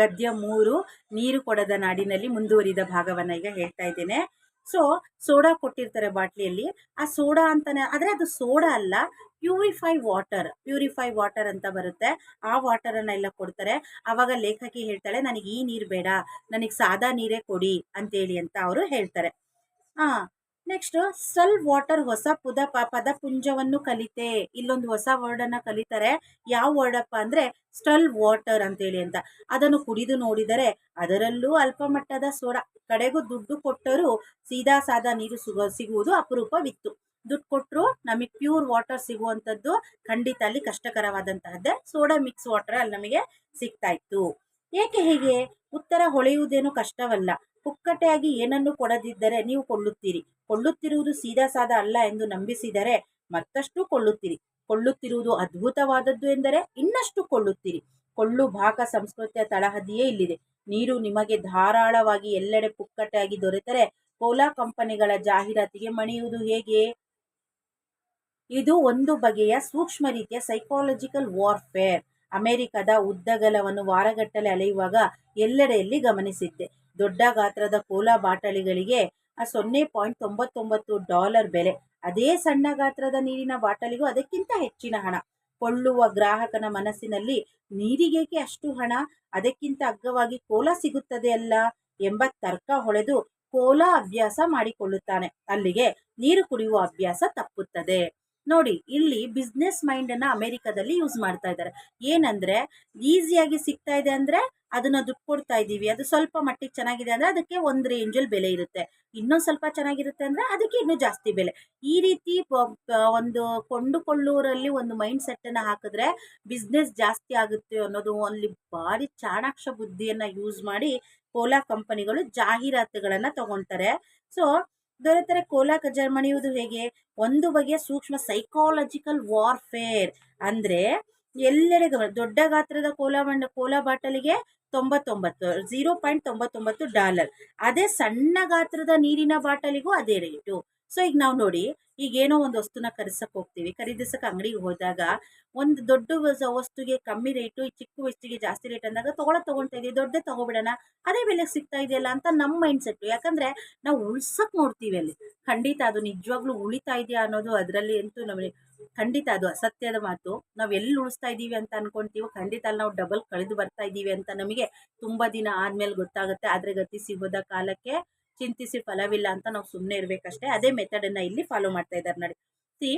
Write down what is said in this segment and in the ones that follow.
ಗದ್ಯ ಮೂರು ನೀರು ಕೊಡದ ನಾಡಿನಲ್ಲಿ ಮುಂದುವರಿದ ಭಾಗವನ್ನು ಈಗ ಹೇಳ್ತಾ ಇದ್ದೇನೆ. ಸೊ ಸೋಡಾ ಕೊಟ್ಟಿರ್ತಾರೆ ಬಾಟ್ಲಿಯಲ್ಲಿ. ಆ ಸೋಡಾ ಅಂತಾನೆ, ಆದರೆ ಅದು ಸೋಡಾ ಅಲ್ಲ ಪ್ಯೂರಿಫೈ ವಾಟರ್ ಪ್ಯೂರಿಫೈ ವಾಟರ್ ಅಂತ ಬರುತ್ತೆ. ಆ ವಾಟರನ್ನು ಎಲ್ಲ ಕೊಡ್ತಾರೆ. ಆವಾಗ ಲೇಖಕಿ ಹೇಳ್ತಾಳೆ, ನನಗೆ ಈ ನೀರು ಬೇಡ, ನನಗೆ ಸಾದಾ ನೀರೇ ಕೊಡಿ ಅಂತೇಳಿ ಅಂತ ಅವರು ಹೇಳ್ತಾರೆ. ಹಾಂ ನೆಕ್ಸ್ಟ್ ಸಲ್ ವಾಟರ್ ಹೊಸ ಪುದ ಪದ ಪದಪುಂಜವನ್ನು ಕಲಿತೆ. ಇಲ್ಲೊಂದು ಹೊಸ ವರ್ಡನ್ನು ಕಲಿತಾರೆ ಯಾವ ವರ್ಡಪ್ಪ ಅಂದರೆ ಸ್ಟಲ್ ವಾಟರ್ ಅಂತೇಳಿ ಅಂತ. ಅದನ್ನು ಕುಡಿದು ನೋಡಿದರೆ ಅದರಲ್ಲೂ ಅಲ್ಪ ಮಟ್ಟದ ಸೋಡಾ ಕಡೆಗೂ ದುಡ್ಡು ಕೊಟ್ಟರೂ ಸೀದಾ ಸಾದಾ ನೀರು ಸಿಗೋ, ಸಿಗುವುದು ಅಪರೂಪವಿತ್ತು. ದುಡ್ಡು ಕೊಟ್ಟರು ನಮಗೆ ಪ್ಯೂರ್ ವಾಟರ್ ಸಿಗುವಂಥದ್ದು ಖಂಡಿತ ಅಲ್ಲಿ ಕಷ್ಟಕರವಾದಂತಹದ್ದೇ ಸೋಡಾ ಮಿಕ್ಸ್ ವಾಟರ್ ಅಲ್ಲಿ ನಮಗೆ ಸಿಗ್ತಾ ಇತ್ತು. ಏಕೆ ಹೀಗೆ? ಉತ್ತರ ಹೊಳೆಯುವುದೇನು ಕಷ್ಟವಲ್ಲ. ಪುಕ್ಕಟೆಯಾಗಿ ಏನನ್ನು ಕೊಡದಿದ್ದರೆ ನೀವು ಕೊಳ್ಳುತ್ತೀರಿ ಕೊಳ್ಳುತ್ತಿರುವುದು ಸೀದಾ ಸಾದ ಅಲ್ಲ ಎಂದು ನಂಬಿಸಿದರೆ ಮತ್ತಷ್ಟು ಕೊಳ್ಳುತ್ತೀರಿ ಕೊಳ್ಳುತ್ತಿರುವುದು ಅದ್ಭುತವಾದದ್ದು ಎಂದರೆ ಇನ್ನಷ್ಟು ಕೊಳ್ಳುತ್ತೀರಿ ಕೊಳ್ಳು ಭಾಗ ಸಂಸ್ಕೃತಿಯ ತಳಹದಿಯೇ ಇಲ್ಲಿದೆ. ನೀರು ನಿಮಗೆ ಧಾರಾಳವಾಗಿ ಎಲ್ಲೆಡೆ ಪುಕ್ಕಟೆಯಾಗಿ ದೊರೆತರೆ ಕೋಲಾ ಕಂಪನಿಗಳ ಜಾಹೀರಾತಿಗೆ ಮಣಿಯುವುದು ಹೇಗೆ? ಇದು ಒಂದು ಬಗೆಯ ಸೂಕ್ಷ್ಮ ರೀತಿಯ ಸೈಕಾಲಜಿಕಲ್ ವಾರ್ಫೇರ್ ಅಮೆರಿಕದ ಉದ್ದಗಲವನ್ನು ವಾರಗಟ್ಟಲೆ ಅಲೆಯುವಾಗ ಎಲ್ಲೆಡೆಯಲ್ಲಿ ಗಮನಿಸಿದ್ದೆ. ದೊಡ್ಡ ಗಾತ್ರದ ಕೋಲಾ ಬಾಟಲಿಗಳಿಗೆ ಸೊನ್ನೆ ಪಾಯಿಂಟ್ ತೊಂಬತ್ತೊಂಬತ್ತು ಡಾಲರ್ ಬೆಲೆ. ಅದೇ ಸಣ್ಣ ಗಾತ್ರದ ನೀರಿನ ಬಾಟಲಿಗೂ ಅದಕ್ಕಿಂತ ಹೆಚ್ಚಿನ ಹಣ. ಕೊಳ್ಳುವ ಗ್ರಾಹಕನ ಮನಸ್ಸಿನಲ್ಲಿ ನೀರಿಗೇಕೆ ಅಷ್ಟು ಹಣ? ಅದಕ್ಕಿಂತ ಅಗ್ಗವಾಗಿ ಕೋಲಾ ಸಿಗುತ್ತದೆ ಅಲ್ಲ ಎಂಬ ತರ್ಕ ಹೊಳೆದು ಕೋಲಾ ಅಭ್ಯಾಸ ಮಾಡಿಕೊಳ್ಳುತ್ತಾನೆ. ಅಲ್ಲಿಗೆ ನೀರು ಕುಡಿಯುವ ಅಭ್ಯಾಸ ತಪ್ಪುತ್ತದೆ. ನೋಡಿ, ಇಲ್ಲಿ ಬಿಸ್ನೆಸ್ ಮೈಂಡ್ ಅನ್ನ ಅಮೆರಿಕದಲ್ಲಿ ಯೂಸ್ ಮಾಡ್ತಾ ಇದ್ದಾರೆ. ಏನಂದ್ರೆ ಈಸಿಯಾಗಿ ಸಿಗ್ತಾ ಇದೆ ಅಂದ್ರೆ ಅದನ್ನ ದುಡ್ಡು ಕೊಡ್ತಾ ಇದ್ದೀವಿ. ಅದು ಸ್ವಲ್ಪ ಮಟ್ಟಿಗೆ ಚೆನ್ನಾಗಿದೆ ಅಂದ್ರೆ ಅದಕ್ಕೆ ಒಂದು ರೇಂಜಲ್ಲಿ ಬೆಲೆ ಇರುತ್ತೆ. ಇನ್ನೊಂದು ಸ್ವಲ್ಪ ಚೆನ್ನಾಗಿರುತ್ತೆ ಅಂದ್ರೆ ಅದಕ್ಕೆ ಇನ್ನೂ ಜಾಸ್ತಿ ಬೆಲೆ. ಈ ರೀತಿ ಒಂದು ಕೊಂಡುಕೊಳ್ಳುವರಲ್ಲಿ ಒಂದು ಮೈಂಡ್ ಸೆಟ್ಟನ್ನು ಹಾಕಿದ್ರೆ ಬಿಸ್ನೆಸ್ ಜಾಸ್ತಿ ಆಗುತ್ತೆ ಅನ್ನೋದು ಅಲ್ಲಿ ಭಾರಿ ಚಾಣಾಕ್ಷ ಬುದ್ಧಿಯನ್ನ ಯೂಸ್ ಮಾಡಿ ಕೋಲಾ ಕಂಪನಿಗಳು ಜಾಹೀರಾತುಗಳನ್ನು ತಗೊಳ್ತಾರೆ ಸೊ ದೊರೆತರೆ ಕೋಲಾ ಕಜರ್ಮಣಿಯುವುದು ಹೇಗೆ? ಒಂದು ಬಗೆಯ ಸೂಕ್ಷ್ಮ ಸೈಕಾಲಜಿಕಲ್ ವಾರ್ಫೇರ್ ಅಂದರೆ ಎಲ್ಲೆಡೆ ದೊಡ್ಡ ಗಾತ್ರದ ಕೋಲಾ ಬಂಡ, ಕೋಲಾ ಬಾಟಲಿಗೆ ತೊಂಬತ್ತೊಂಬತ್ತು ಝೀರೋ ಪಾಯಿಂಟ್ ತೊಂಬತ್ತೊಂಬತ್ತು ಡಾಲರ್. ಅದೇ ಸಣ್ಣ ಗಾತ್ರದ ನೀರಿನ ಬಾಟಲಿಗೂ ಅದೇ ರೇಟು ಸೊ ಈಗ ನಾವು ನೋಡಿ, ಈಗ ಏನೋ ಒಂದು ವಸ್ತುನ ಖರೀದಿಸಕ್ಕೆ ಹೋಗ್ತೀವಿ. ಖರೀದಿಸಕ್ಕೆ ಅಂಗಡಿಗೆ ಹೋದಾಗ ಒಂದು ದೊಡ್ಡ ವಸ್ತುಗೆ ಕಮ್ಮಿ ರೇಟು, ಚಿಕ್ಕ ವಸ್ತುಗೆ ಜಾಸ್ತಿ ರೇಟ್ ಅಂದಾಗ ತಗೊಳ್ಳೋ ತಗೊಳ್ತಾ ಇದೀವಿ. ದೊಡ್ಡದೇ ತಗೋಬಿಡೋಣ. ಅದೇ ಬೆಲೆಗೆ ಸಿಗ್ತಾ ಇದೆಯಲ್ಲ ಅಂತ ನಮ್ಮ ಮೈಂಡ್ ಸೆಟ್ ಯಾಕಂದ್ರೆ ನಾವು ಉಳ್ಸಕ್ ನೋಡ್ತೀವಿ ಅಲ್ಲಿ. ಖಂಡಿತ ಅದು ನಿಜವಾಗ್ಲೂ ಉಳಿತಾ ಇದೆಯಾ ಅನ್ನೋದು ಅದರಲ್ಲಿ ಅಂತೂ ನಮಗೆ ಖಂಡಿತ ಅದು ಅಸತ್ಯದ ಮಾತು. ನಾವು ಎಲ್ಲಿ ಉಳಿಸ್ತಾ ಇದ್ದೀವಿ ಅಂತ ಅನ್ಕೊಂತೀವೋ ಖಂಡಿತ ಅಲ್ಲಿ ನಾವು ಡಬಲ್ ಕಳೆದು ಬರ್ತಾ ಇದ್ದೀವಿ ಅಂತ ನಮಗೆ ತುಂಬ ದಿನ ಆದಮೇಲೆ ಗೊತ್ತಾಗುತ್ತೆ. ಆದರೆ ಗತಿ ಸಿಗೋದ ಕಾಲಕ್ಕೆ ಚಿಂತಿಸಿ ಫಲವಿಲ್ಲ ಅಂತ ನಾವು ಸುಮ್ಮನೆ ಇರಬೇಕಷ್ಟೇ. ಅದೇ ಮೆಥಡನ್ನು ಇಲ್ಲಿ ಫಾಲೋ ಮಾಡ್ತಾ ಇದ್ದಾರೆ ನೋಡಿ. ಸಿ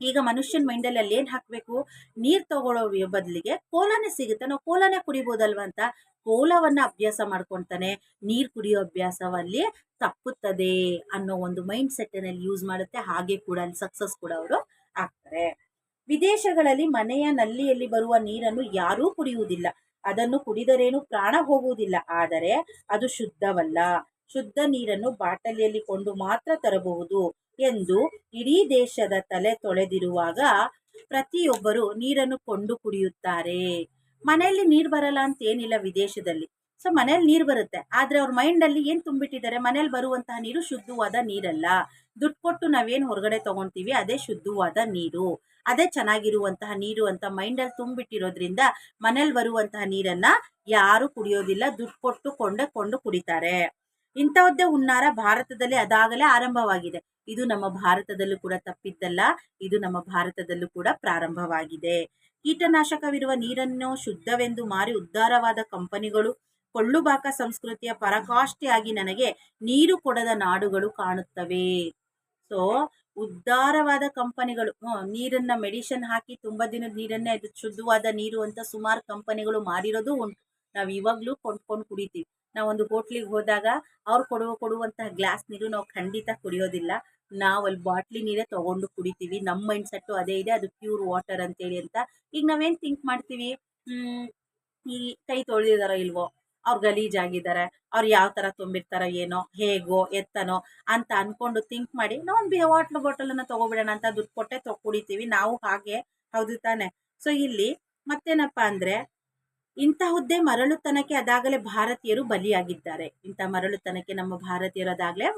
ಈಗ ಮನುಷ್ಯನ ಮೈಂಡಲ್ಲಿ ಅಲ್ಲಿ ಏನು ಹಾಕಬೇಕು? ನೀರು ತಗೊಳ್ಳೋ ಬದಲಿಗೆ ಕೋಲಾನೇ ಸಿಗುತ್ತೆ. ನಾವು ಕೋಲಾನೇ ಕುಡಿಬೋದಲ್ವ ಅಂತ? ಕೋಲವನ್ನು ಅಭ್ಯಾಸ ಮಾಡ್ಕೊತಾನೆ. ನೀರು ಕುಡಿಯೋ ಅಭ್ಯಾಸವಲ್ಲಿ ತಪ್ಪುತ್ತದೆ ಅನ್ನೋ ಒಂದು ಮೈಂಡ್ ಸೆಟ್ಟಿನಲ್ಲಿ ಯೂಸ್ ಮಾಡುತ್ತೆ. ಹಾಗೆ ಕೂಡ ಅಲ್ಲಿ ಸಕ್ಸಸ್ ಕೂಡ ಅವರು ಆಗ್ತಾರೆ. ವಿದೇಶಗಳಲ್ಲಿ ಮನೆಯ ನಲ್ಲಿಯಲ್ಲಿ ಬರುವ ನೀರನ್ನು ಯಾರೂ ಕುಡಿಯುವುದಿಲ್ಲ. ಅದನ್ನು ಕುಡಿದರೇನು ಪ್ರಾಣ ಹೋಗುವುದಿಲ್ಲ. ಆದರೆ ಅದು ಶುದ್ಧವಲ್ಲ. ಶುದ್ಧ ನೀರನ್ನು ಬಾಟಲಿಯಲ್ಲಿ ಕೊಂಡು ಮಾತ್ರ ತರಬಹುದು ಎಂದು ಇಡೀ ದೇಶದ ತಲೆ ತೊಳೆದಿರುವಾಗ ಪ್ರತಿಯೊಬ್ಬರು ನೀರನ್ನು ಕೊಂಡು ಕುಡಿಯುತ್ತಾರೆ. ಮನೆಯಲ್ಲಿ ನೀರು ಬರಲ್ಲ ಅಂತ ಏನಿಲ್ಲ ವಿದೇಶದಲ್ಲಿ. ಸೊ ಮನೇಲಿ ನೀರು ಬರುತ್ತೆ. ಆದರೆ ಅವ್ರ ಮೈಂಡಲ್ಲಿ ಏನು ತುಂಬಿಟ್ಟಿದ್ದಾರೆ? ಮನೇಲಿ ಬರುವಂತಹ ನೀರು ಶುದ್ಧವಾದ ನೀರಲ್ಲ. ದುಡ್ಡು ಕೊಟ್ಟು ನಾವೇನು ಹೊರಗಡೆ ತಗೊಂತೀವಿ, ಅದೇ ಶುದ್ಧವಾದ ನೀರು. ಅದೇ ಚೆನ್ನಾಗಿರುವಂತಹ ನೀರು ಅಂತ ಮೈಂಡಲ್ಲಿ ತುಂಬಿಟ್ಟಿರೋದ್ರಿಂದ ಮನೇಲಿ ಬರುವಂತಹ ನೀರನ್ನ ಯಾರು ಕುಡಿಯೋದಿಲ್ಲ. ದುಡ್ಡು ಕೊಟ್ಟು ಕೊಂಡೆ ಕೊಂಡು ಕುಡಿತಾರೆ. ಇಂಥವದ್ದೇ ಹುನ್ನಾರ ಭಾರತದಲ್ಲಿ ಅದಾಗಲೇ ಆರಂಭವಾಗಿದೆ. ಇದು ನಮ್ಮ ಭಾರತದಲ್ಲೂ ಕೂಡ ತಪ್ಪಿದ್ದಲ್ಲ, ಇದು ನಮ್ಮ ಭಾರತದಲ್ಲೂ ಕೂಡ ಪ್ರಾರಂಭವಾಗಿದೆ. ಕೀಟನಾಶಕವಿರುವ ನೀರನ್ನು ಶುದ್ಧವೆಂದು ಮಾರಿ ಉದ್ಧಾರವಾದ ಕಂಪನಿಗಳು ಕೊಳ್ಳುಬಾಕ ಸಂಸ್ಕೃತಿಯ ಪರಾಕಾಷ್ಠೆಯಾಗಿ ನನಗೆ ನೀರು ಕೊಡದ ನಾಡುಗಳು ಕಾಣುತ್ತವೆ. ಸೊ ಉದ್ಧಾರವಾದ ಕಂಪನಿಗಳು ನೀರನ್ನ ಮೆಡಿಷನ್ ಹಾಕಿ ತುಂಬಾ ದಿನದ ನೀರನ್ನೇ ಅದು ಶುದ್ಧವಾದ ನೀರು ಅಂತ ಸುಮಾರು ಕಂಪನಿಗಳು ಮಾರಿರೋದು ಉಂಟು. ನಾವು ಇವಾಗ್ಲೂ ಕೊಂಡ್ಕೊಂಡು ಕುಡಿತೀವಿ. ನಾವು ಒಂದು ಹೋಟ್ಲಿಗೆ ಹೋದಾಗ ಅವ್ರು ಕೊಡುವ ಕೊಡುವಂತಹ ಗ್ಲಾಸ್ ನೀರು ನಾವು ಖಂಡಿತ ಕುಡಿಯೋದಿಲ್ಲ. ನಾವು ಅಲ್ಲಿ ಬಾಟ್ಲಿ ನೀರೇ ತೊಗೊಂಡು ಕುಡಿತೀವಿ. ನಮ್ಮ ಮೈಂಡ್ ಸೆಟ್ಟು ಅದೇ ಇದೆ. ಅದು ಪ್ಯೂರ್ ವಾಟರ್ ಅಂತೇಳಿ ಅಂತ. ಈಗ ನಾವೇನು ಥಿಂಕ್ ಮಾಡ್ತೀವಿ? ಈ ಕೈ ತೊಳೆದಿದಾರೋ ಇಲ್ವೋ, ಅವ್ರು ಗಲೀಜಾಗಿದ್ದಾರೆ ಅವ್ರು ಯಾವ ಥರ ತುಂಬಿರ್ತಾರೋ ಏನೋ, ಹೇಗೋ, ಎತ್ತನೋ ಅಂತ ಅಂದ್ಕೊಂಡು ಥಿಂಕ್ ಮಾಡಿ ನಾವು ಒಂದು ವಾಟ್ರ್ ಬಾಟಲನ್ನು ತೊಗೊಬಿಡೋಣ ಅಂತ ದುಡ್ಡು ಕೊಟ್ಟೆ ತೊ, ಕುಡಿತೀವಿ. ನಾವು ಹಾಗೆ, ಹೌದು ತಾನೆ. ಸೊ ಇಲ್ಲಿ ಮತ್ತೇನಪ್ಪ ಅಂದರೆ ಇಂತಹುದ್ದೇ ಮರಳುತನಕ್ಕೆ ಅದಾಗಲೇ ಭಾರತೀಯರು ಬಲಿಯಾಗಿದ್ದಾರೆ. ಇಂಥ ಮರಳುತನಕ್ಕೆ ನಮ್ಮ ಭಾರತೀಯರು ಅದಾಗಲೇ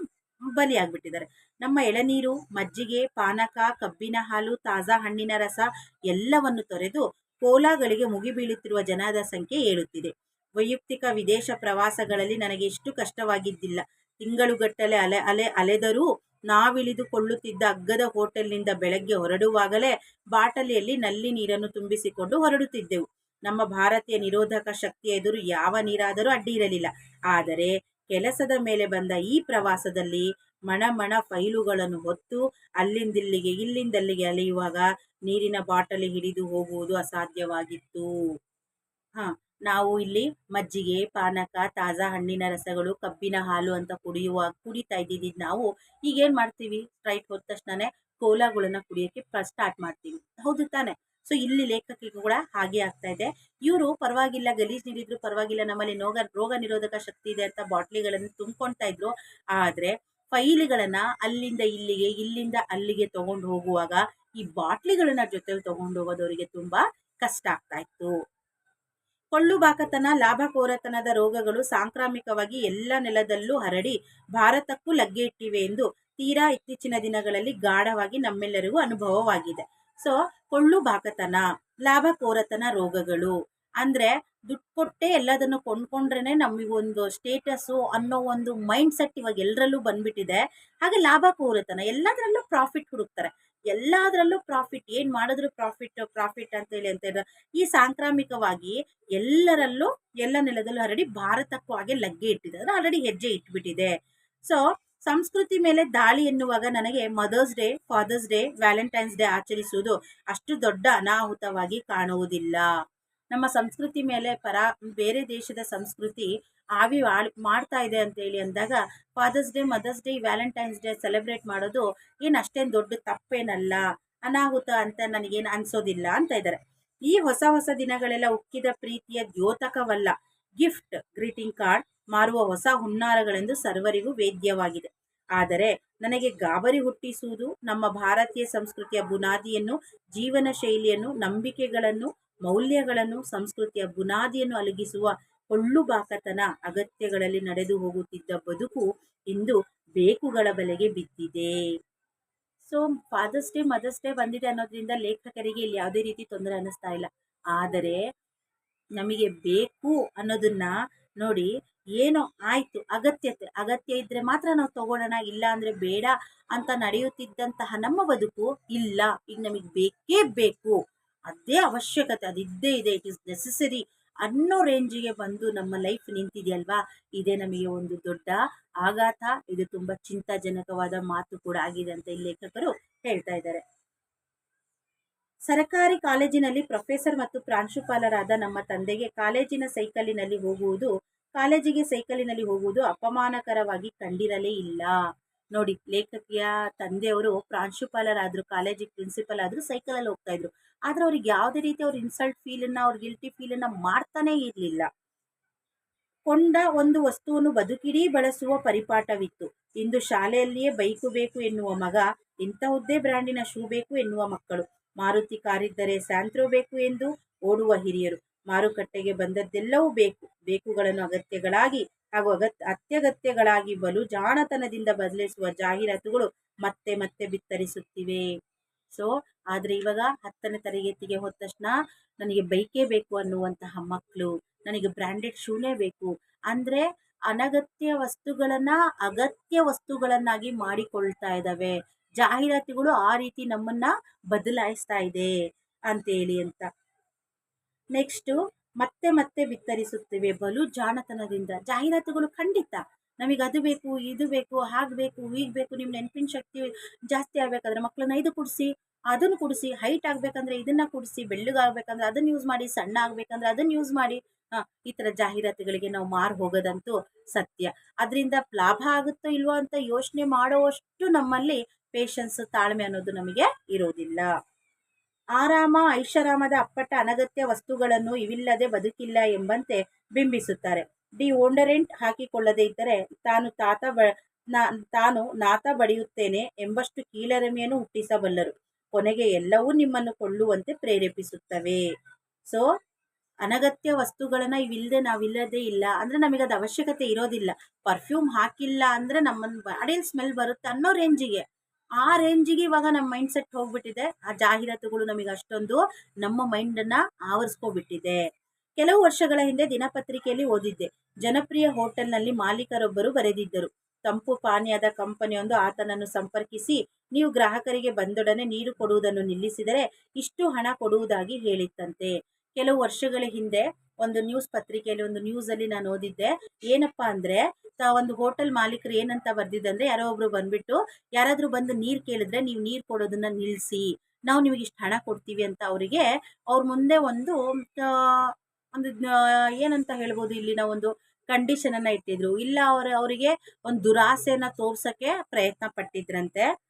ಬಲಿಯಾಗ್ಬಿಟ್ಟಿದ್ದಾರೆ. ನಮ್ಮ ಎಳನೀರು, ಮಜ್ಜಿಗೆ, ಪಾನಕ, ಕಬ್ಬಿನ ಹಾಲು, ತಾಜಾ ಹಣ್ಣಿನ ರಸ ಎಲ್ಲವನ್ನು ತೊರೆದು ಕೋಲಾಗಳಿಗೆ ಮುಗಿಬೀಳುತ್ತಿರುವ ಜನದ ಸಂಖ್ಯೆ ಏಳುತ್ತಿದೆ. ವೈಯಕ್ತಿಕ ವಿದೇಶ ಪ್ರವಾಸಗಳಲ್ಲಿ ನನಗೆ ಇಷ್ಟು ಕಷ್ಟವಾಗಿದ್ದಿಲ್ಲ. ತಿಂಗಳುಗಟ್ಟಲೆ ಅಲೆ ಅಲೆ, ಅಲೆದರೂ ನಾವಿಳಿದುಕೊಳ್ಳುತ್ತಿದ್ದ ಅಗ್ಗದ ಹೋಟೆಲ್ನಿಂದ ಬೆಳಗ್ಗೆ ಹೊರಡುವಾಗಲೇ ಬಾಟಲಿಯಲ್ಲಿ ನಲ್ಲಿ ನೀರನ್ನು ತುಂಬಿಸಿಕೊಂಡು ಹೊರಡುತ್ತಿದ್ದೆವು. ನಮ್ಮ ಭಾರತೀಯ ನಿರೋಧಕ ಶಕ್ತಿಯ ಎದುರು ಯಾವ ನೀರಾದರೂ ಅಡ್ಡಿ ಇರಲಿಲ್ಲ ಆದರೆ ಕೆಲಸದ ಮೇಲೆ ಬಂದ ಈ ಪ್ರವಾಸದಲ್ಲಿ ಮಣ ಮಣ ಫೈಲುಗಳನ್ನು ಹೊತ್ತು ಅಲ್ಲಿಂದಿಲ್ಲಿಗೆ ಇಲ್ಲಿಂದಲ್ಲಿಗೆ ಅಲೆಯುವಾಗ ನೀರಿನ ಬಾಟಲಿ ಹಿಡಿದು ಹೋಗುವುದು ಅಸಾಧ್ಯವಾಗಿತ್ತು. ಹಾ, ನಾವು ಇಲ್ಲಿ ಮಜ್ಜಿಗೆ, ಪಾನಕ, ತಾಜಾ ಹಣ್ಣಿನ ರಸಗಳು, ಕಬ್ಬಿನ ಹಾಲು ಅಂತ ಕುಡಿಯುವ, ಕುಡಿತಾ ಇದ್ದಿದ್ದು ನಾವು ಈಗೇನು ಮಾಡ್ತೀವಿ? ಸ್ಟ್ರೈಟ್ ಹೋದ ತಕ್ಷಣನೇ ಕೋಲಾಗಳನ್ನ ಕುಡಿಯೋಕ್ಕೆ ಸ್ಟಾರ್ಟ್ ಮಾಡ್ತೀವಿ. ಹೌದು ತಾನೆ. ಸೊ ಇಲ್ಲಿ ಲೇಖಕಿಗೂ ಕೂಡ ಹಾಗೆ ಆಗ್ತಾ ಇದೆ. ಇವರು ಪರವಾಗಿಲ್ಲ, ಗಲೀಜ್ ನೀರಿದ್ರು ಪರವಾಗಿಲ್ಲ, ನಮ್ಮಲ್ಲಿ ನೋಗ, ರೋಗ ನಿರೋಧಕ ಶಕ್ತಿ ಇದೆ ಅಂತ ಬಾಟ್ಲಿಗಳನ್ನು ತುಂಬ್ಕೊಳ್ತಾ ಇದ್ರು. ಆದರೆ ಫೈಲ್ಗಳನ್ನ ಅಲ್ಲಿಂದ ಇಲ್ಲಿಗೆ, ಇಲ್ಲಿಂದ ಅಲ್ಲಿಗೆ ತಗೊಂಡು ಹೋಗುವಾಗ ಈ ಬಾಟ್ಲಿಗಳನ್ನ ಜೊತೆಲಿ ತಗೊಂಡು ಹೋಗೋದವರಿಗೆ ತುಂಬಾ ಕಷ್ಟ ಆಗ್ತಾ ಇತ್ತು. ಕೊಳ್ಳು ಬಾಕತನ ಲಾಭಕೋರತನದ ರೋಗಗಳು ಸಾಂಕ್ರಾಮಿಕವಾಗಿ ಎಲ್ಲ ನೆಲದಲ್ಲೂ ಹರಡಿ ಭಾರತಕ್ಕೂ ಲಗ್ಗೆ ಇಟ್ಟಿವೆ ಎಂದು ತೀರಾ ಇತ್ತೀಚಿನ ದಿನಗಳಲ್ಲಿ ಗಾಢವಾಗಿ ನಮ್ಮೆಲ್ಲರಿಗೂ ಅನುಭವವಾಗಿದೆ. ಸೊ ಕೊಳ್ಳು ಬಾಕತನ ಲಾಭಕೋರತನ ರೋಗಗಳು. ಅಂದ್ರೆ ದುಡ್ಡು ಕೊಟ್ಟೆ ಎಲ್ಲದನ್ನು ಕೊಂಡ್ಕೊಂಡ್ರೇ ನಮಗೊಂದು ಸ್ಟೇಟಸ್ಸು ಅನ್ನೋ ಒಂದು ಮೈಂಡ್ ಸೆಟ್ ಇವಾಗ ಎಲ್ಲರಲ್ಲೂ ಬಂದ್ಬಿಟ್ಟಿದೆ. ಹಾಗೆ ಲಾಭ ಕೋರತನ ಎಲ್ಲದರಲ್ಲೂ ಪ್ರಾಫಿಟ್ ಹುಡುಕ್ತಾರೆ. ಎಲ್ಲದರಲ್ಲೂ ಪ್ರಾಫಿಟ್, ಏನು ಮಾಡಿದ್ರು ಪ್ರಾಫಿಟ್ ಪ್ರಾಫಿಟ್ ಅಂತೇಳಿ ಅಂತ ಈ ಸಾಂಕ್ರಾಮಿಕವಾಗಿ ಎಲ್ಲರಲ್ಲೂ ಎಲ್ಲ ನೆಲದಲ್ಲೂ ಆಲ್ರೆಡಿ ಭಾರತಕ್ಕೂ ಹಾಗೆ ಲಗ್ಗೆ ಇಟ್ಟಿದೆ. ಅಂದರೆ ಆಲ್ರೆಡಿ ಹೆಜ್ಜೆ ಇಟ್ಬಿಟ್ಟಿದೆ. ಸೊ ಸಂಸ್ಕೃತಿ ಮೇಲೆ ದಾಳಿ ಎನ್ನುವಾಗ ನನಗೆ Mother's Day, Father's Day, Valentine's Day ಆಚರಿಸುವುದು ಅಷ್ಟು ದೊಡ್ಡ ಅನಾಹುತವಾಗಿ ಕಾಣುವುದಿಲ್ಲ. ನಮ್ಮ ಸಂಸ್ಕೃತಿ ಮೇಲೆ ಪರ ಬೇರೆ ದೇಶದ ಸಂಸ್ಕೃತಿ ಆವಿ ಮಾಡ್ತಾ ಇದೆ ಅಂತ ಹೇಳಿ ಅಂದಾಗ Father's Day, Mother's Day, Valentine's Day celebrate ಮಾಡೋದು ಏನು ಅಷ್ಟೇನು ದೊಡ್ಡ ತಪ್ಪೇನಲ್ಲ, ಅನಾಹುತ ಅಂತ ನನಗೇನು ಅನ್ಸೋದಿಲ್ಲ ಅಂತ ಇದ್ದಾರೆ. ಈ ಹೊಸ ಹೊಸ ದಿನಗಳೆಲ್ಲ ಉಕ್ಕಿದ ಪ್ರೀತಿಯ ದ್ಯೋತಕವಲ್ಲ, ಗಿಫ್ಟ್, ಗ್ರೀಟಿಂಗ್ ಕಾರ್ಡ್ ಮಾರುವ ಹೊಸ ಹುನ್ನಾರಗಳೆಂದು ಸರ್ವರಿಗೂ ವೇದ್ಯವಾಗಿದೆ. ಆದರೆ ನನಗೆ ಗಾಬರಿ ಹುಟ್ಟಿಸುವುದು ನಮ್ಮ ಭಾರತೀಯ ಸಂಸ್ಕೃತಿಯ ಬುನಾದಿಯನ್ನು, ಜೀವನ ಶೈಲಿಯನ್ನು, ನಂಬಿಕೆಗಳನ್ನು, ಮೌಲ್ಯಗಳನ್ನು, ಸಂಸ್ಕೃತಿಯ ಬುನಾದಿಯನ್ನು ಅಲಗಿಸುವ ಕೊಳ್ಳುಬಾಕತನ ಅಗತ್ಯಗಳಲ್ಲಿ ನಡೆದು ಹೋಗುತ್ತಿದ್ದ ಬದುಕು ಇಂದು ಬೇಕುಗಳ ಬಲೆಗೆ ಬಿದ್ದಿದೆ. So Father's Day Mother's Day ಬಂದಿದೆ ಅನ್ನೋದ್ರಿಂದ ಲೇಖಕರಿಗೆ ಇಲ್ಲಿ ಯಾವುದೇ ರೀತಿ ತೊಂದರೆ ಅನ್ನಿಸ್ತಾ ಇಲ್ಲ. ಆದರೆ ನಮಗೆ ಬೇಕು ಅನ್ನೋದನ್ನ ನೋಡಿ ಏನೋ ಆಯಿತು, ಅಗತ್ಯತೆ, ಅಗತ್ಯ ಇದ್ರೆ ಮಾತ್ರ ನಾವು ತಗೊಳ್ಳೋಣ, ಇಲ್ಲ ಅಂದ್ರೆ ಬೇಡ ಅಂತ ನಡೆಯುತ್ತಿದ್ದಂತಹ ನಮ್ಮ ಬದುಕು ಇಲ್ಲ. ಈಗ ನಮಗೆ ಬೇಕೇ ಬೇಕು. ಅದೇ ಅವಶ್ಯಕತೆ, ಅದಿದ್ದೇ ಇದೆ. ಇಟ್ ಇಸ್ ನೆಸೆಸರಿ ಅನ್ನೋ ರೇಂಜಿಗೆ ಬಂದು ನಮ್ಮ ಲೈಫ್ ನಿಂತಿದೆಯಲ್ವಾ? ಇದೇ ನಮಗೆ ಒಂದು ದೊಡ್ಡ ಆಘಾತ. ಇದು ತುಂಬ ಚಿಂತಾಜನಕವಾದ ಮಾತು ಕೂಡ ಆಗಿದೆ ಅಂತ ಈ ಲೇಖಕರು ಹೇಳ್ತಾ ಇದ್ದಾರೆ. ಸರಕಾರಿ ಕಾಲೇಜಿನಲ್ಲಿ ಪ್ರೊಫೆಸರ್ ಮತ್ತು ಪ್ರಾಂಶುಪಾಲರಾದ ನಮ್ಮ ತಂದೆಗೆ ಕಾಲೇಜಿನ ಸೈಕಲಿನಲ್ಲಿ ಹೋಗುವುದು ಕಾಲೇಜಿಗೆ ಸೈಕಲಿನಲ್ಲಿ ಹೋಗುವುದು ಅಪಮಾನಕರವಾಗಿ ಕಂಡಿರಲೇ ಇಲ್ಲ. ನೋಡಿ, ಲೇಖಕಿಯ ತಂದೆಯವರು ಪ್ರಾಂಶುಪಾಲರಾದರು, ಕಾಲೇಜಿಗೆ ಪ್ರಿನ್ಸಿಪಲ್ ಆದ್ರು ಸೈಕಲಲ್ಲಿ ಹೋಗ್ತಾ ಇದ್ರು. ಆದ್ರೆ ಅವ್ರಿಗೆ ಯಾವುದೇ ರೀತಿ ಅವ್ರ ಇನ್ಸಲ್ಟ್ ಫೀಲನ್ನು ಅವ್ರ ಗಿಲ್ಟಿ ಫೀಲನ್ನು ಮಾಡ್ತಾನೆ ಇರಲಿಲ್ಲ. ಕೊಂಡ ಒಂದು ವಸ್ತುವನ್ನು ಬದುಕಿಡೀ ಬಳಸುವ ಪರಿಪಾಠವಿತ್ತು. ಇಂದು ಶಾಲೆಯಲ್ಲಿಯೇ ಬೈಕು ಬೇಕು ಎನ್ನುವ ಮಗ, ಇಂತಹುದ್ದೇ ಬ್ರ್ಯಾಂಡಿನ ಶೂ ಬೇಕು ಎನ್ನುವ ಮಕ್ಕಳು. ಮಾರುತಿ ಕಾರಿದ್ದರೆ ಸ್ಯಾಂತ್ರೋ ಬೇಕು ಎಂದು ಓಡುವ ಹಿರಿಯರು. ಮಾರುಕಟ್ಟೆಗೆ ಬಂದದ್ದೆಲ್ಲವೂ ಬೇಕು. ಬೇಕುಗಳನ್ನು ಅಗತ್ಯಗಳಾಗಿ ಹಾಗೂ ಅಗತ್ಯ ಅತ್ಯಗತ್ಯಗಳಾಗಿ ಬಲು ಜಾಣತನದಿಂದ ಬದಲಿಸುವ ಜಾಹೀರಾತುಗಳು ಮತ್ತೆ ಮತ್ತೆ ಬಿತ್ತರಿಸುತ್ತಿವೆ. ಸೊ ಆದರೆ ಇವಾಗ ಹತ್ತನೇ ತರಗತಿಗೆ ಹೋದ ತಕ್ಷಣ ನನಗೆ ಬೈಕೇ ಬೇಕು ಅನ್ನುವಂತಹ ಮಕ್ಕಳು ನನಗೆ ಬ್ರ್ಯಾಂಡೆಡ್ ಶೂನೇ ಬೇಕು. ಅಂದರೆ ಅನಗತ್ಯ ವಸ್ತುಗಳನ್ನ ಅಗತ್ಯ ವಸ್ತುಗಳನ್ನಾಗಿ ಮಾಡಿಕೊಳ್ತಾ ಇದ್ದಾವೆ. ಜಾಹೀರಾತುಗಳು ಆ ರೀತಿ ನಮ್ಮನ್ನ ಬದಲಾಯಿಸ್ತಾ ಇದೆ ಅಂತೇಳಿ ಅಂತ. ನೆಕ್ಸ್ಟು ಮತ್ತೆ ಮತ್ತೆ ಬಿತ್ತರಿಸುತ್ತೇವೆ ಬಲು ಜಾಣತನದಿಂದ. ಜಾಹೀರಾತುಗಳು ಖಂಡಿತ ನಮಗೆ ಅದು ಬೇಕು, ಇದು ಬೇಕು, ಹಾಗೆ ಬೇಕು ಬೇಕು ನಿಮ್ಮ ನೆನಪಿನ ಶಕ್ತಿ ಜಾಸ್ತಿ ಆಗಬೇಕಾದ್ರೆ ಮಕ್ಕಳನ್ನ ಇದು ಕುಡಿಸಿ ಅದನ್ನು ಕುಡಿಸಿ, ಹೈಟ್ ಆಗಬೇಕಂದ್ರೆ ಇದನ್ನ ಕುಡಿಸಿ ಬೆಳ್ಳಗಾಗಬೇಕಂದ್ರೆ ಅದನ್ನು ಯೂಸ್ ಮಾಡಿ, ಸಣ್ಣ ಆಗಬೇಕಂದ್ರೆ ಅದನ್ನು ಯೂಸ್ ಮಾಡಿ ಈ ಥರ ಜಾಹೀರಾತುಗಳಿಗೆ ನಾವು ಮಾರು ಹೋಗೋದಂತೂ ಸತ್ಯ. ಅದರಿಂದ ಲಾಭ ಆಗುತ್ತೋ ಇಲ್ವೋ ಅಂತ ಯೋಚನೆ ಮಾಡುವಷ್ಟು ನಮ್ಮಲ್ಲಿ ಪೇಷನ್ಸ್ ತಾಳ್ಮೆ ಅನ್ನೋದು ನಮಗೆ ಇರೋದಿಲ್ಲ. ಆರಾಮ ಐಷಾರಾಮದ ಅಪ್ಪಟ ಅನಗತ್ಯ ವಸ್ತುಗಳನ್ನು ಇವಿಲ್ಲದೆ ಬದುಕಿಲ್ಲ ಎಂಬಂತೆ ಬಿಂಬಿಸುತ್ತಾರೆ. ಡಿ ಓಂಡರೆಂಟ್ ಹಾಕಿಕೊಳ್ಳದೆ ಇದ್ದರೆ ತಾನು ತಾತ ಬ ತಾನು ನಾತ ಬಡಿಯುತ್ತೇನೆ ಎಂಬಷ್ಟು ಕೀಳರಮೆಯನ್ನು ಹುಟ್ಟಿಸಬಲ್ಲರು. ಕೊನೆಗೆ ಎಲ್ಲವೂ ನಿಮ್ಮನ್ನು ಕೊಳ್ಳುವಂತೆ ಪ್ರೇರೇಪಿಸುತ್ತವೆ. ಸೊ, ಅನಗತ್ಯ ವಸ್ತುಗಳನ್ನ ಇವಿಲ್ಲದೆ ನಾವಿಲ್ಲದೆ ಇಲ್ಲ ಅಂದ್ರೆ ನಮಗೆ ಅದು ಅವಶ್ಯಕತೆ ಇರೋದಿಲ್ಲ. ಪರ್ಫ್ಯೂಮ್ ಹಾಕಿಲ್ಲ ಅಂದ್ರೆ ನಮ್ಮ ಬಾಡಿಯಲ್ಲಿ ಸ್ಮೆಲ್ ಬರುತ್ತೆ ಅನ್ನೋ ರೇಂಜಿಗೆ ಆ ರೇಂಜಿಗೆ ಇವಾಗ ನಮ್ಮ ಮೈಂಡ್ ಸೆಟ್ ಹೋಗ್ಬಿಟ್ಟಿದೆ. ಆ ಜಾಹೀರಾತುಗಳು ನಮಗೆ ಅಷ್ಟೊಂದು ನಮ್ಮ ಮೈಂಡನ್ನು ಆವರಿಸ್ಕೊಬಿಟ್ಟಿದೆ ಕೆಲವು ವರ್ಷಗಳ ಹಿಂದೆ ದಿನಪತ್ರಿಕೆಯಲ್ಲಿ ಓದಿದ್ದೆ. ಜನಪ್ರಿಯ ಹೋಟೆಲ್ನಲ್ಲಿ ಮಾಲೀಕರೊಬ್ಬರು ಬರೆದಿದ್ದರು. ತಂಪು ಪಾನೀಯದ ಕಂಪನಿಯೊಂದು ಆತನನ್ನು ಸಂಪರ್ಕಿಸಿ, ನೀವು ಗ್ರಾಹಕರಿಗೆ ಬಂದೊಡನೆ ನೀರು ಕೊಡುವುದನ್ನು ನಿಲ್ಲಿಸಿದರೆ ಇಷ್ಟು ಹಣ ಕೊಡುವುದಾಗಿ ಹೇಳಿತ್ತಂತೆ. ಕೆಲವು ವರ್ಷಗಳ ಹಿಂದೆ ಒಂದು ನ್ಯೂಸ್ ಪತ್ರಿಕೆಯಲ್ಲಿ ಒಂದು ನ್ಯೂಸ್ ಅಲ್ಲಿ ನಾನು ಓದಿದ್ದೆ. ಏನಪ್ಪಾ ಅಂದ್ರೆ, ತ- ಒಂದು ಹೋಟೆಲ್ ಮಾಲೀಕರು ಏನಂತ ಬರ್ದಿದ್ದಂದ್ರೆ ಯಾರೋ ಒಬ್ರು ಬಂದ್ಬಿಟ್ಟು, ಯಾರಾದ್ರೂ ಬಂದು ನೀರು ಕೇಳಿದ್ರೆ ನೀವು ನೀರು ಕೊಡೋದನ್ನ ನಿಲ್ಲಿಸಿ ನಾವು ನಿಮಗೆ ಇಷ್ಟು ಹಣ ಕೊಡ್ತೀವಿ ಅಂತ ಅವರಿಗೆ, ಅವ್ರ ಮುಂದೆ ಒಂದು ಒಂದು ಏನಂತ ಹೇಳ್ಬೋದು ಇಲ್ಲಿನ ಒಂದು ಕಂಡೀಷನ್ ಅನ್ನ ಇಟ್ಟಿದ್ರು. ಇಲ್ಲ ಅವ್ರ, ಅವರಿಗೆ ಒಂದು ದುರಾಸೆಯನ್ನ ತೋರ್ಸೋಕ್ಕೆ ಪ್ರಯತ್ನ ಪಟ್ಟಿದ್ರಂತೆ.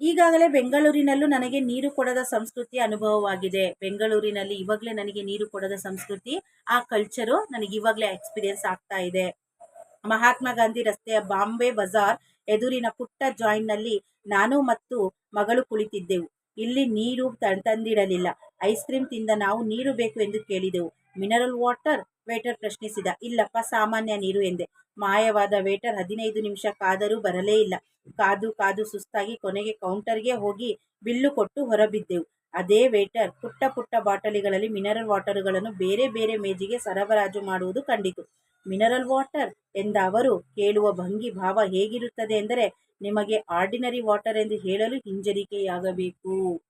ಈಗಾಗಲೇ ಬೆಂಗಳೂರಿನಲ್ಲೂ ನನಗೆ ನೀರು ಕೊಡದ ಸಂಸ್ಕೃತಿ ಅನುಭವವಾಗಿದೆ. ಬೆಂಗಳೂರಿನಲ್ಲಿ ಇವಾಗಲೇ ನನಗೆ ನೀರು ಕೊಡದ ಸಂಸ್ಕೃತಿ, ಆ ಕಲ್ಚರು ನನಗೆ ಇವಾಗಲೇ ಎಕ್ಸ್ಪೀರಿಯನ್ಸ್ ಆಗ್ತಾ ಇದೆ. ಮಹಾತ್ಮ ಗಾಂಧಿ ರಸ್ತೆಯ ಬಾಂಬೆ ಬಜಾರ್ ಎದುರಿನ ಪುಟ್ಟ ಜಾಯಿಂಟ್ನಲ್ಲಿ ನಾನು ಮತ್ತು ಮಗಳು ಕುಳಿತಿದ್ದೆವು. ಇಲ್ಲಿ ನೀರು ತಂದಿಡಲಿಲ್ಲ. ಐಸ್ ಕ್ರೀಮ್ ತಿಂದ ನಾವು ನೀರು ಬೇಕು ಎಂದು ಕೇಳಿದೆವು. ಮಿನರಲ್ ವಾಟರ್ ವೇಟರ್ ಪ್ರಶ್ನಿಸಿದ, ಇಲ್ಲಪ್ಪ ಸಾಮಾನ್ಯ ನೀರು ಎಂದೆ. ಮಾಯವಾದ ವೇಟರ್ ಹದಿನೈದು ನಿಮಿಷ ಕಾದರೂ ಬರಲೇ ಇಲ್ಲ. ಕಾದು ಕಾದು ಸುಸ್ತಾಗಿ ಕೊನೆಗೆ ಕೌಂಟರ್ಗೆ ಹೋಗಿ ಬಿಲ್ಲು ಕೊಟ್ಟು ಹೊರಬಿದ್ದೆವು. ಅದೇ ವೇಟರ್ ಪುಟ್ಟ ಪುಟ್ಟ ಬಾಟಲಿಗಳಲ್ಲಿ ಮಿನರಲ್ ವಾಟರ್ಗಳನ್ನು ಬೇರೆ ಬೇರೆ ಮೇಜಿಗೆ ಸರಬರಾಜು ಮಾಡುವುದು ಕಂಡಿತು. ಮಿನರಲ್ ವಾಟರ್ ಎಂದ ಅವರು, ಕೇಳುವ ಭಂಗಿ ಭಾವ ಹೇಗಿರುತ್ತದೆ ಎಂದರೆ, ನಿಮಗೆ ಆರ್ಡಿನರಿ ವಾಟರ್ ಎಂದು ಹೇಳಲು ಹಿಂಜರಿಕೆಯಾಗಬೇಕು.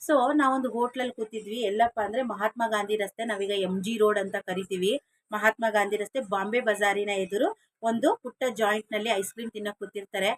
ಸೊ ನಾವೊಂದು ಹೋಟ್ಲಲ್ಲಿ ಕೂತಿದ್ವಿ. ಎಲ್ಲಪ್ಪ ಅಂದ್ರೆ ಮಹಾತ್ಮ ಗಾಂಧಿ ರಸ್ತೆ ನಾವೀಗ ಎಂ ಜಿ ರೋಡ್ ಅಂತ ಕರಿತೀವಿ. ಮಹಾತ್ಮ ಗಾಂಧಿ ರಸ್ತೆ ಬಾಂಬೆ ಬಜಾರಿನ ಎದುರು ಒಂದು ಪುಟ್ಟ ಜಾಯಿಂಟ್ನಲ್ಲಿ ಐಸ್ ಕ್ರೀಮ್ ತಿನ್ನೋಕೆ ಕೂತಿರ್ತಾರೆ.